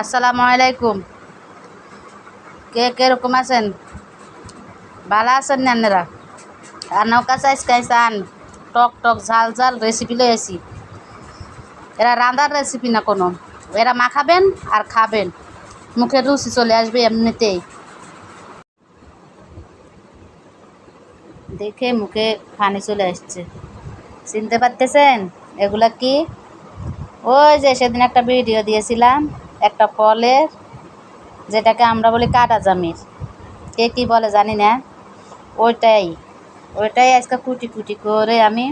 আসসালামু আলাইকুম। কে কীরকম আছেন? ভালো আছেন আপনারা? আর নৌকা চাইস খাইছান টক টক ঝাল ঝাল রেসিপি লয়ে আসি এরা রান্নার রেসিপি না কোনো। এরা মাখাবেন আর খাবেন। মুখে রুচি চলে আসবে এমনিতেই। দেখে মুখে পানি চলে আসছে। চিনতে পারতেছেন? এগুলা কি? ওই যে সেদিন একটা ভিডিও দিয়েছিলাম। একটা ফলের, যেটাকে আমরা বলি কাটা জামির। কে কী বলে জানি না। ওইটাই ওইটাই আজকে কুটি কুটি করে আমি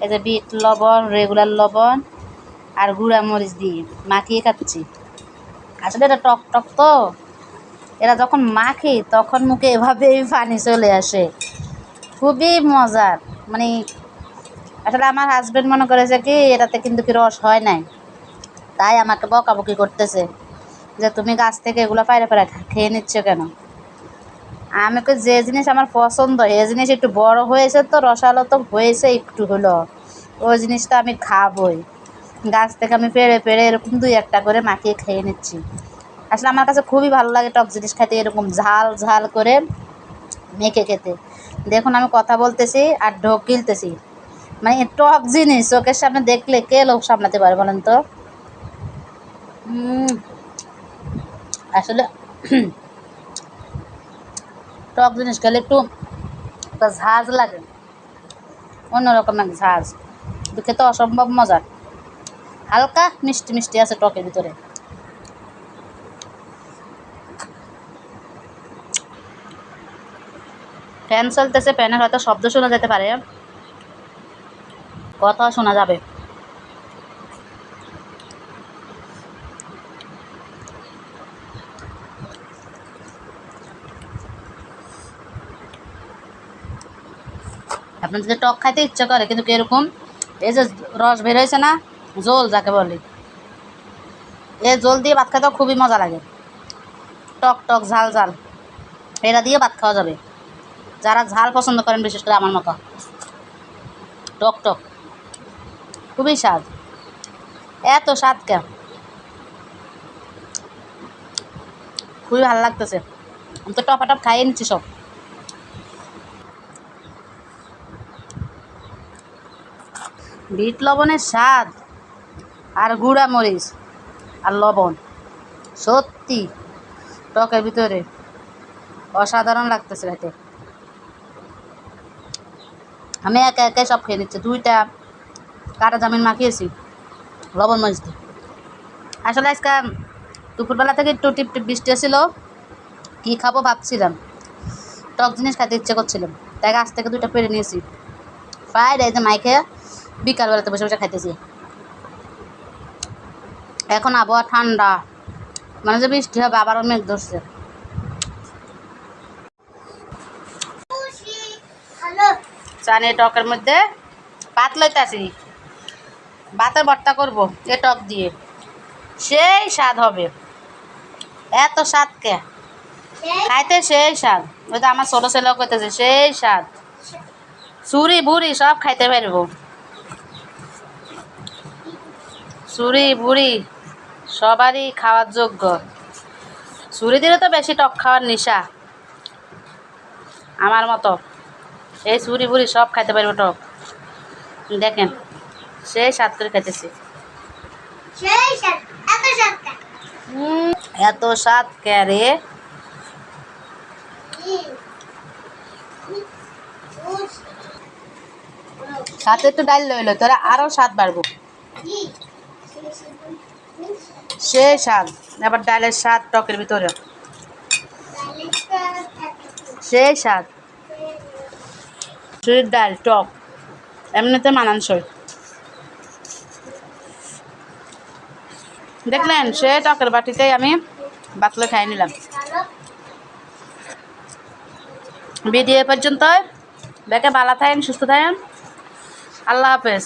এই যে বিট, লবণ রেগুলার লবণ আর গুঁড়া মরিচ দিয়ে মাখিয়ে খাচ্ছি। আসলে এটা টক টক তো। এরা যখন মাখি, তখন মুখে এভাবেই পানি চলে আসে। খুবই মজার। মানে আসলে আমার হাজবেন্ড মনে করেছে কি, এটাতে কিন্তু কি রস হয় নাই। তাই আমাকে বকাবকি করতেছে যে তুমি গাছ থেকে এগুলো পায়রা পায়রা খেয়ে নিচ্ছ কেন? আমি কই, যে জিনিস আমার পছন্দ এই জিনিস একটু বড় হয়েছে তো, রসালো তো হয়েছে একটু হলো। ওই জিনিসটা আমি খাবই। গাছ থেকে আমি পেড়ে পেড়ে এরকম দুই একটা করে মাখিয়ে খেয়ে নিচ্ছি। আসলে আমার কাছে খুবই ভালো লাগে টক জিনিস খেতে, এরকম ঝাল ঝাল করে মেখে খেতে। দেখুন, আমি কথা বলতেছি আর ঢোক গিলতেছি। মানে টক জিনিস, চোখের সামনে দেখলে কে লোক সামলাতে পারে বলেন তো? আসলে টক জিনিস খেলে একটু ঝাঁজ লাগে। অন্যরকম এক ঝাঁজ। খেতে অসম্ভব মজার হালকা মিষ্টি মিষ্টি আছে টকের ভিতরে। ফ্যান চলতেছে, ফ্যানের হয়তো শব্দ শোনা যেতে পারে। কথা শোনা যাবে। আপনার যদি টক খাইতে ইচ্ছা করে, কিন্তু এরকম? এই যে রস বের হয়েছে না, জোল যাকে বলে। এই জল দিয়ে ভাত খেতেও খুবই মজা লাগে। টক টক, ঝাল ঝাল। এটা দিয়ে ভাত খাওয়া যাবে। যারা ঝাল পছন্দ করেন, বিশেষ করে আমার মতো। টক টক। খুবই স্বাদ। এত স্বাদ কেন খুবই ভালো লাগতেছে। আমি তো টপা টপ খাইয়ে নিচ্ছি সব। বিট লবণের স্বাদ আর গুঁড়া মরিচ আর লবণ। সত্যি, টকের ভিতরে অসাধারণ লাগতেছে খেতে আমি একা একাই সব খেয়ে নিচ্ছি। দুইটা কাটা জামিন মাখিয়েছি, লবণ মরিচ দিয়ে। আসলে আজকে দুপুরবেলা থেকে একটু টিপ টিপ বৃষ্টি ছিল কী খাব ভাবছিলাম। টক জিনিস খেতে ইচ্ছে করছিলাম তাই গাছ থেকে দুইটা পেরে নিয়েছি। ফ্রাইড এই যে মাইকে বিকালবেলাতে বসে বসে খাইতেছি। এখন আবহাওয়া ঠান্ডা। মানে যে বৃষ্টি হবে আবারও মেঘ ধরছে। চানে টকের মধ্যে পাত লইতাছি। ভাতের ভর্তা করব, এ টক দিয়ে। সেই স্বাদ হবে। এত স্বাদ কে? খাইতে সেই স্বাদ। ওই তো আমার ছোটো ছেলেও করতেছে সেই স্বাদ। চুরি বুড়ি সব খাইতে পারব। চুরি বুড়ি সবারই খাওয়ার যোগ্য। চুরি দিলে তো বেশি টক খাওয়ার নেশা। আমার মতো। এই চুরি বুড়ি সব খাইতে পারব টক। দেখেন সেই স্বাদ করে খাইতেছি এত স্বাদ ক্যারে সাথে একটু ডাল লইলো তোরা আরও স্বাদ বাড়বো। সে স্বাদ। আবার ডালের স্বাদ টকের ভিতরে। সেই স্বাদ। চুরির ডাল, টক। এমনিতে মানানসই। দেখলেন সে টকের বাটিতেই আমি বাতলে খাই নিলাম। ভিডিও পর্যন্ত দেখে ভালো থাকেন, সুস্থ থাকেন। আল্লাহ হাফেজ।